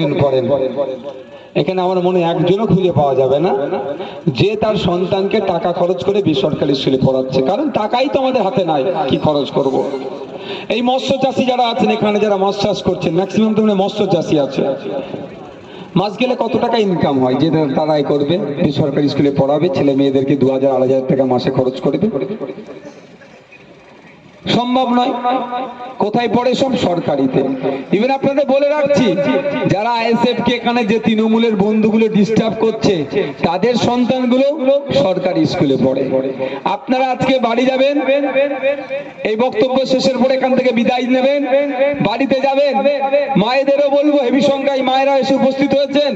জন পড়েন এখানে আমার মনে একজনও খুঁজে পাওয়া যাবে না। যে তার সন্তানকে টাকা খরচ করে বেসরকারি স্কুলে পড়াচ্ছে। কারণ টাকাই তো আমাদের হাতে নাই, কি খরচ করব। এই মৎস্য চাষি যারা আছেন, এখানে যারা মাছ চাষ করছেন ম্যাক্সিমাম তো মানে মৎস্য চাষি আছে। মাস গেলে কত টাকা ইনকাম হয়? যে তারাই করবে, বেসরকারি স্কুলে পড়াবে, ছেলে মেয়েদেরকে দু হাজার, আড়াই হাজার টাকা মাসে খরচ করবে। সম্ভব নয়। কোথায় পড়ে সব সরকারিতে। ইভেন আপনাদের বলে রাখছি, যারা আইএসএফ কে এখানে যে তৃণমূলের বন্ধুগুলো ডিস্টার্ব করছে, তাদের সন্তানগুলো সরকারি স্কুলে পড়ে। আপনারা আজকে বাড়ি যাবেন, এই বক্তব্য শেষের পরে এখান থেকে বিদায় নেবেন। বাড়িতে যাবেন, মায়েদেরও বলব, হেভি সংখ্যায় মায়েরা এসে উপস্থিত হয়েছেন।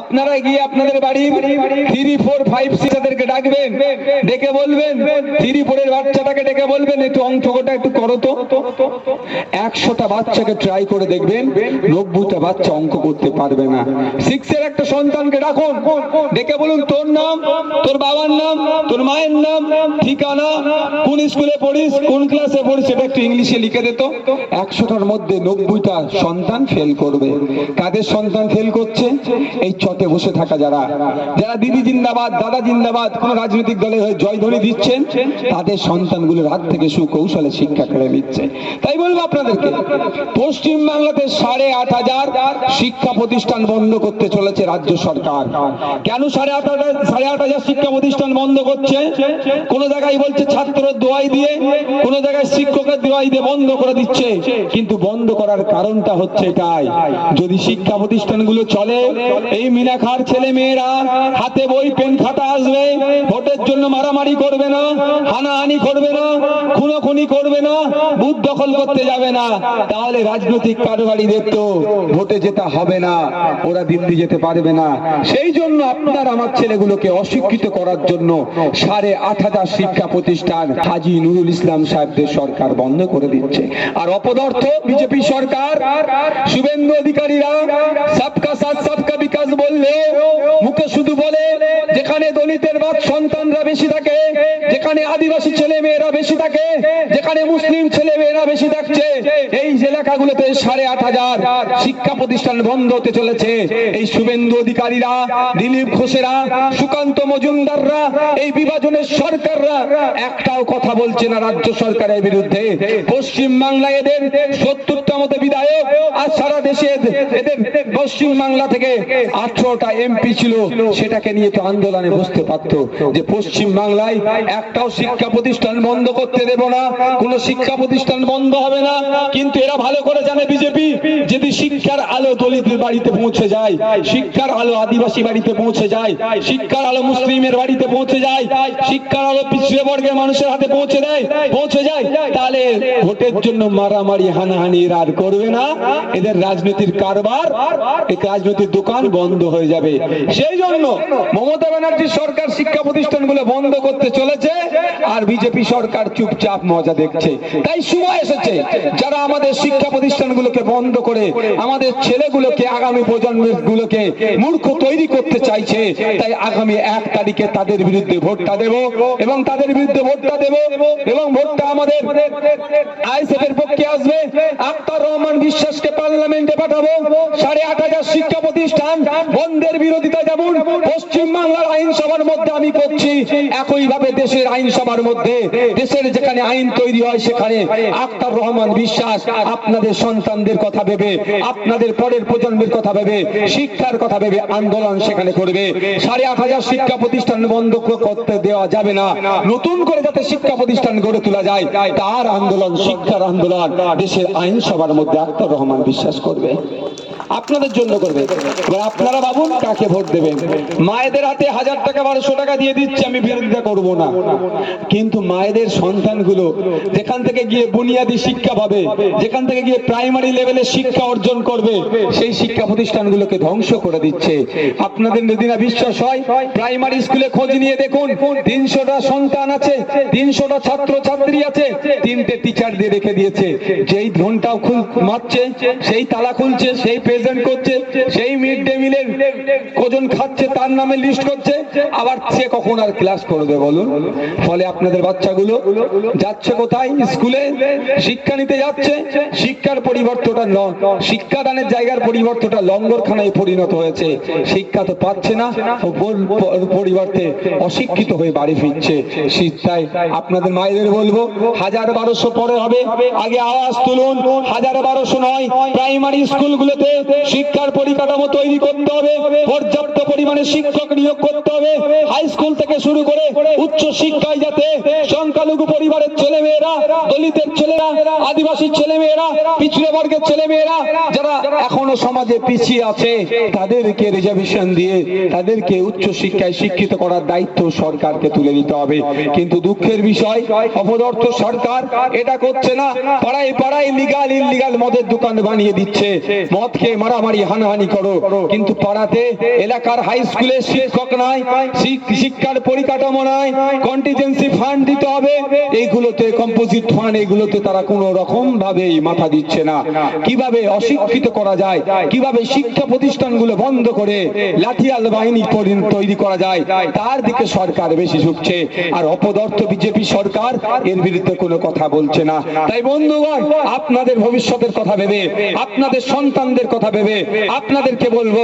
আপনারা গিয়ে আপনাদের বাড়ি থ্রি ফোর ফাইভ সিক্স তাদেরকে ডাকবেন, ডেকে বলবেন থ্রি ফোরের বাচ্চাটাকে ডেকে বলবেন, একটু অঙ্কটা একটু করো তো। একশোটা বাচ্চাকে ট্রাই করে দেখবেন, নব্বইটা বাচ্চা অঙ্ক করতে পারবে না। সিক্সের একটা সন্তানকে ডাকুন, ডেকে বলুন, তোর নাম, তোর বাবার নাম, তোর মায়ের নাম, ঠিকানা, কোন স্কুলে পড়িস, কোন ক্লাসে পড়িস? সেটা একটু ইংলিশে লিখে দিত একশোটার মধ্যে নব্বইটা সন্তান ফেল করবে। কাদের সন্তান ফেল করছে? এই চটে বসে থাকা যারা। যারা দিদি জিন্দাবাদ, দাদা জিন্দাবাদ, কোন রাজনৈতিক দলে হয়ে জয়ধ্বনি দিচ্ছেন, তাদের সন্তানগুলোর হাত থেকে সুকৌশলে শিক্ষা কেড়ে নিচ্ছে। তাই বলব আপনাদেরকে পশ্চিম বাংলাতে সাড়ে আট হাজার শিক্ষা প্রতিষ্ঠান বন্ধ করতে চলেছে রাজ্য সরকার। কেন সাড়ে আট হাজার, সাড়ে আট হাজার শিক্ষা প্রতিষ্ঠান বন্ধ করছে? কোন জায়গায় বলছে ছাত্র দোয়াই দিয়ে, কোন জায়গায় শিক্ষকের দোয়াই দিয়ে বন্ধ করে দিচ্ছে। কিন্তু বন্ধ করার কারণটা হচ্ছে এটাই, যদি শিক্ষা প্রতিষ্ঠানগুলো চলে, এই মিনাখার ছেলে মেয়েরা হাতে বই, পেন খাতা আসবে ভোটের জন্য মারামারি করবে না, হানাহানি করবে না, খুনোখুনি করবে না, বুথ দখল করতে যাবে না। তাহলে রাজনৈতিক কারবারিদের তো ভোটে যেতে হবে না, ওরা দিল্লি যেতে পারবে না। সেই জন্য আপনার আমার ছেলেগুলোকে অশিক্ষিত করার জন্য সাড়ে আট হাজার শিক্ষা প্রতিষ্ঠান হাজি নুরুল ইসলাম সাহেবদের সরকার বন্ধ করে দিচ্ছে। আর অপদার্থ বিজেপি সরকার, শুভেন্দু অধিকারীরা, সবকা সাথ, সবকা বিকাশ বললে মুখে শুধু বলে যেখানে দলিতের বাদ সন্তানরা বেশি থাকে। যেখানে আদিবাসী ছেলে মেয়েরা বেশি থাকে, যেখানে মুসলিম ছেলে মেয়েরা বেশি থাকছে, এই এলাকাগুলোতে সাড়ে আট হাজার শিক্ষা প্রতিষ্ঠান বন্ধ হতে চলেছে। এই শুভেন্দু অধিকারীরা, দিলীপ ঘোষেরা, সুকান্ত মজুমদাররা, এই বিভাজনের সরকাররা একটাও কথা বলছে না রাজ্য সরকারের বিরুদ্ধে। পশ্চিম বাংলায় এদের সত্তরটা মতো বিধায়ক আর সারা দেশে এদের পশ্চিম বাংলা থেকে আঠারোটা এমপি ছিল, সেটাকে নিয়ে তো আন্দোলনে বসতে পারতো। যে পশ্চিম বাংলায় একটাও শিক্ষা প্রতিষ্ঠান বন্ধ করতে দেব না, কোন শিক্ষা প্রতিষ্ঠান বন্ধ হবে না। কিন্তু এরা ভালো করে জানে বিজেপি, যদি শিক্ষার আলো দলিতের বাড়িতে পৌঁছে যায়, শিক্ষার আলো আদিবাসী বাড়িতে পৌঁছে যায়, শিক্ষার আলো মুসলিমের বাড়িতে পৌঁছে যায়, শিক্ষার আলো পিছিয়ে বর্গের মানুষের হাতে পৌঁছে দেয়, পৌঁছে যায়, তাহলে ভোটের জন্য মারামারি, হানাহানি আর করবে না। এদের রাজনীতির কারবার এই রাজনৈতিক দোকান বন্ধ হয়ে যাবে। সেই জন্য মমতা ব্যানার্জির সরকার শিক্ষা প্রতিষ্ঠানগুলো বন্ধ করতে চলেছে। আর বিজেপি সরকার চুপচাপ মজা দেখছে। তাই সময় এসেছে, যারা আমাদের শিক্ষা প্রতিষ্ঠানগুলোকে বন্ধ করে, আমাদের ছেলেগুলোকে, আগামী প্রজন্মের গুলোকে মূর্খ তৈরি করতে চাইছে, তাই আগামী এক তারিখে তাদের বিরুদ্ধে ভোটটা দেব এবং তাদের বিরুদ্ধে ভোটটা দেব এবং ভোটটা আমাদের আইসিএফ এর পক্ষে আসবে। আক্তার রহমান বিশ্বাসকে পার্লামেন্টে পাঠাবো। সাড়ে আট হাজার শিক্ষা প্রতিষ্ঠান বন্ধের বিরোধিতা যেমন পশ্চিম বাংলার আইনসভার মধ্যে আমি করছি, একইভাবে দেশের আইনসভার মধ্যে দেশের যেখানে আইন তৈরি হয় সেখানে আক্তার রহমান বিশ্বাস আপনাদের সন্তানদের কথা ভেবে, আপনাদের পরের প্রজন্মের কথা ভেবে, শিক্ষার কথা ভেবে আন্দোলন সেখানে করবে। সাড়ে আট হাজার শিক্ষা প্রতিষ্ঠান বন্ধ করতে দেওয়া যাবে না। নতুন করে যাতে শিক্ষা প্রতিষ্ঠান গড়ে তোলা যায়, তার আন্দোলন, শিক্ষার আন্দোলন দেশের আইনসভার মধ্যে আক্তার রহমান বিশ্বাস করবে। আপনাদের জন্য করবে। আপনারা ভাবুন কাকে ভোট দেবেন। মায়েদের হাতে হাজার টাকা, বারোশো টাকা দিয়ে দিচ্ছে, আমি বিরোধিতা করব না। কিন্তু মায়েদের সন্তানগুলো যেখান থেকে গিয়ে বুনিয়াদী শিক্ষা পাবে, যেখান থেকে গিয়ে প্রাইমারি লেভেলে শিক্ষা অর্জন করবে, সেই শিক্ষা প্রতিষ্ঠানগুলোকে ধ্বংস করে দিচ্ছে। আপনাদের যদি না বিশ্বাস হয় প্রাইমারি স্কুলে খোঁজ নিয়ে দেখুন, তিনশোটা সন্তান আছে, তিনশোটা ছাত্র ছাত্রী আছে, তিনটে টিচার দিয়ে রেখে দিয়েছে। যেই ঘন্টাও খুল মারছে, সেই তালা খুলছে, সেই প্রেজেন্ট করছে, সেই মিড ডে মিলের কজন খাচ্ছে, তার নামে লিস্ট করছে, আবার সে কখন আর ক্লাস করবে বলুন? ফলে আপনাদের বাচ্চাগুলো যাচ্ছে কোথায়? স্কুলে শিক্ষা নিতে যাচ্ছে। শিক্ষার পরিবর্তনটা শিক্ষাদানের জায়গার পরিবর্তনটা লঙ্গরখানায় পরিণত হয়েছে। শিক্ষা তো পাচ্ছে না পরিবর্তে অশিক্ষিত হয়ে বাড়ি ফিরছে। শিক্ষায় আপনাদের মায়েদের বলব, হাজার বারোশো পরে হবে। আগে আওয়াজ তুলুন। হাজার বারোশো নয়, প্রাইমারি স্কুলগুলোতে শিক্ষার পরিকাঠামো তৈরি করতে হবে। পর্যাপ্ত পরিমাণে শিক্ষক নিয়োগ করতে হবে। হাই স্কুল থেকে শুরু করে উচ্চ যাতে সংখ্যালঘু পরিবারের ছেলে মেয়েরা দলিতের ছেলেরা ছেলে মেয়েরা পিছড়ে বর্গের ছেলে মেয়েরা যারা এখনও সমাজে পিছিয়ে আছে, তাদেরকে রিজার্ভেশন দিয়ে, তাদেরকে উচ্চ শিক্ষায় শিক্ষিত করার দায়িত্ব সরকারকে তুলে দিতে হবে। কিন্তু দুঃখের বিষয় অপদার্থ সরকার এটা করছে না। পাড়ায় পাড়ায় লিগাল ইলিগাল মদের দোকান বানিয়ে দিচ্ছে। মদ খেয়ে মারামারি, হানাহানি করো। কিন্তু পাড়াতে এলাকার হাই স্কুলে শিক্ষক নাই শিক্ষার পরিকাঠামো নাই কন্টিজেন্সি ফান্ড দিতে হবে। এইগুলোতে কম্পোজিট ফান্ড এইগুলোতে তারা কোনো রকম ভাবেই মাথা দিচ্ছে না। কীভাবে অশিক্ষিত করা যায়? কীভাবে শিক্ষা প্রতিষ্ঠানগুলো বন্ধ করে লাঠিয়াল বাহিনী তৈরি করা যায়? তার দিকে সরকার বেশি ঝুঁকছে। আর অপদার্থ বিজেপি সরকার এর বিরুদ্ধে কোনো কথা বলছে না। তাই বন্ধুগণ, আপনাদের ভবিষ্যতের কথা ভেবে, আপনাদের সন্তানদের কথা ভেবে, আপনাদেরকে বলব,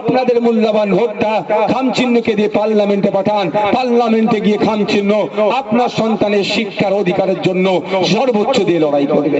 আপনাদের মূল্যবান ভোটটা খাম চিহ্নকে দিয়ে পার্লামেন্টে পাঠান। পার্লামেন্টে গিয়ে খাম চিহ্ন আপনার সন্তানের শিক্ষার অধিকারের জন্য সর্বোচ্চ দিয়ে লড়াই করবে।